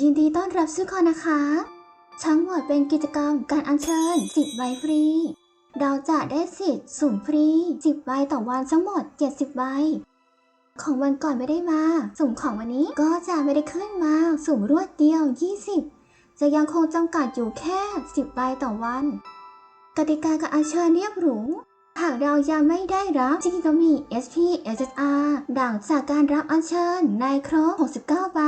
ยินดีต้อนรับทุกคนนะคะ ทั้งหมดเป็นกิจกรรมการอัญเชิญ 10 ใบฟรี เราจะได้สิทธิ์สุ่มฟรี 10 ใบต่อวันทั้งหมด 70 ใบ ของวันก่อนไม่ได้มา สุ่มของวันนี้ก็จะไม่ได้ขึ้นมา สุ่มรวดเดียว 20 จะยังคงจำกัดอยู่แค่ 10 ใบต่อวัน กติกาการอัญเชิญเรียบหรูหากเรายังไม่ได้รับจิกิโกมิ SP SSR ดังจากการรับอัญเชิญในครบ69 ใบ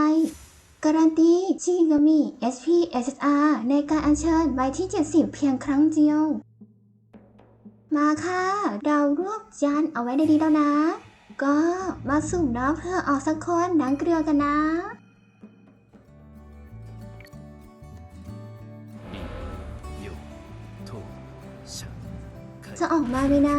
การันตีชิกิกามิ SP SSR ในการอัญเชิญใบที่ 70 เพียงครั้งเดียว มาค่ะ เรารวบจานเอาไว้ได้ดีแล้วนะ ก็มาสุ่มน้องเพื่อออกสักคนหนังเกลือกันนะจะออกมาไหมนะ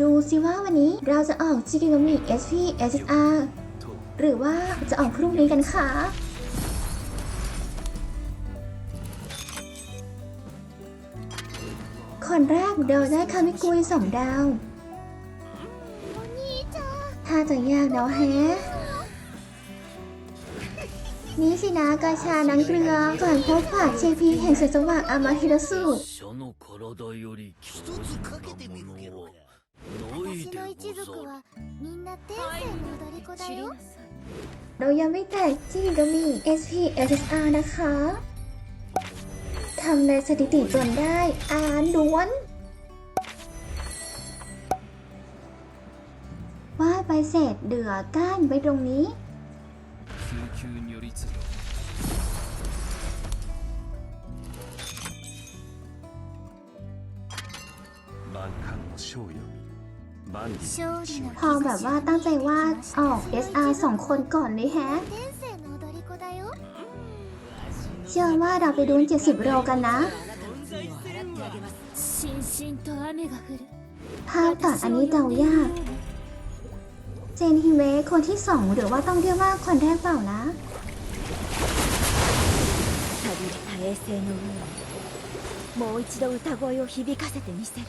ดูสิว่าวันนี้เราจะออกจิกิโนมิ SP SR หรือว่าจะออกพรุ่งนี้กันคะคนแรกเดาได้คามิกุยสองดาวถ้าจะยากเดาแฮนี่สินะกาชานังเกลือก่อนพบฝ่านเชพีแห่งแสงสว่างอามาฮิรสุ 社の体より強一つかけてみるけどものない私での一ござる族はみんな天性の虜だよ เรายังไม่แตกจิกิโกมิ SP SSR นะคะทำในสถิติจนได้อ่านด้วนว่าดใบเศษเดือก้านไว้ตรงนี้ 救急如律令万感の章より万里勝利の พอแบบว่าตั้งใจว่าดออก SR สองคนก่อนเลยแฮะ 天性の虜だよ เชื่อว่าเราไปดูน70 โลกันนะ しんしんと雨が降る ภาพตัดอันนี้เดายาก เจนฮิเมะคนที่สองหรือว่าต้องเรียกว่าคนแรกเปล่านะ 寂れた衛星の上にもう一度歌声を響かせてみせる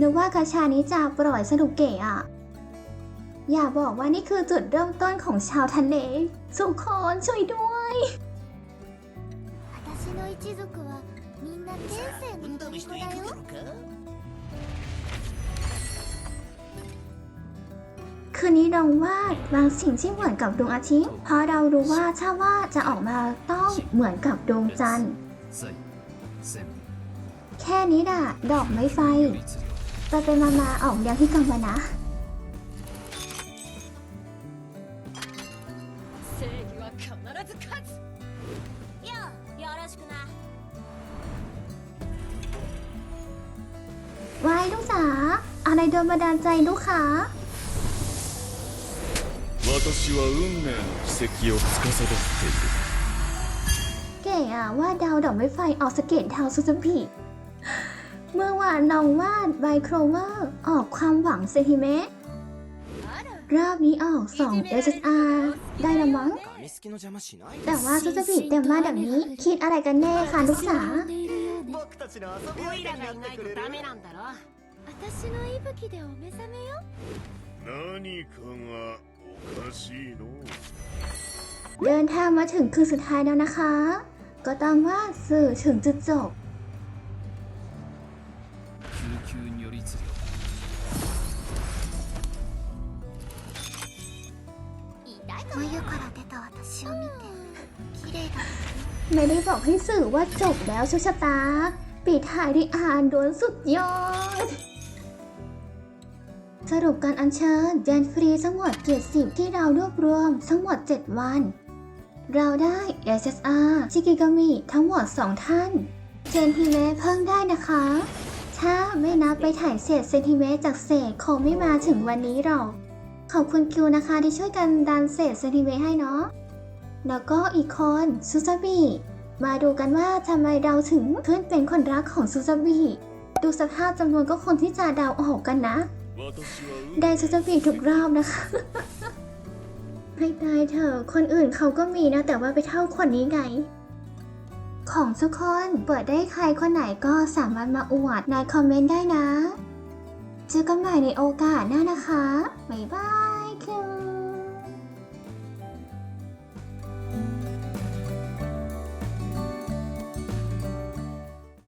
นึกว่ากระชานี้จะปล่อยสนุกเก๋อะอย่าบอกว่านี่คือจุดเริ่มต้นของชาวทะเลสุกคนช่วยด้วยคืนนี้ดองวาดบางสิ่งที่เหมือนกับดวงอาทิตย์ เพราะเรารู้ว่าถ้าวาดจะออกมาต้องเหมือนกับดวงจันทร์ แค่นี้ด่ะ ดอกไม้ไฟ ไปไปมามาออกแนวที่กังวลนะ 正義は必ず勝つよよろしくな วายลูกจ๋าอะไรโดนบันดาลใจลูกคะ 私は運命の奇跡を司っている เก๋อะวาดดาวดอกไม้ไฟออกสเก็ตดาวซูซูกิ เมื่อวานน้องวาดไบโครเวอร์ออกความหวังเซฮิเมะรอบนี้ออก2 SSR ได้ละมั้ง แต่ว่าซูซูกิเต็มมาแบบนี้ คิดอะไรกันแน่คะลูกสาวเดินทางมาถึงคืนสุดท้ายแล้วนะคะ ก็ต้องว่าสื่อถึงจุดจบ 眉から出た私を見て綺麗だ ไม่ได้บอกให้สื่อว่าจบแล้วโชคชะตา ปิดท้ายด้วยอ่านโดนสุดยอด สรุปการอัญเชิญยันฟรีทั้งหมด70ที่เรารวบรวมทั้งหมด 7 วัน เราได้ SSR ชิกิกามิทั้งหมด 2 ท่าน เซนติเมตรเพิ่มได้นะคะ ถ้าไม่นับไปถ่ายเศษเซนติเมตรจากเศษคงไม่มาถึงวันนี้หรอก ขอบคุณคิวนะคะที่ช่วยกันดันเศษเซนิเวให้เนาะ แล้วก็อีกคนซูซาบิมาดูกันว่าทำไมเราถึงขึ้นเป็นคนรักของซูซาบิดูสภาพจำนวนก็คนที่จะเดาออกกันนะ ได้ซูซาบิทุกรอบนะคะ ให้ตายเถอะคนอื่นเขาก็มีนะ แต่ว่าไปเท่าคนนี้ไงของทุกคนเปิดได้ใครคนไหนก็สามารถมาอวดในคอมเมนต์ได้นะ เจอกันใหม่ในโอกาสหน้านะคะ บ๊ายบายคือ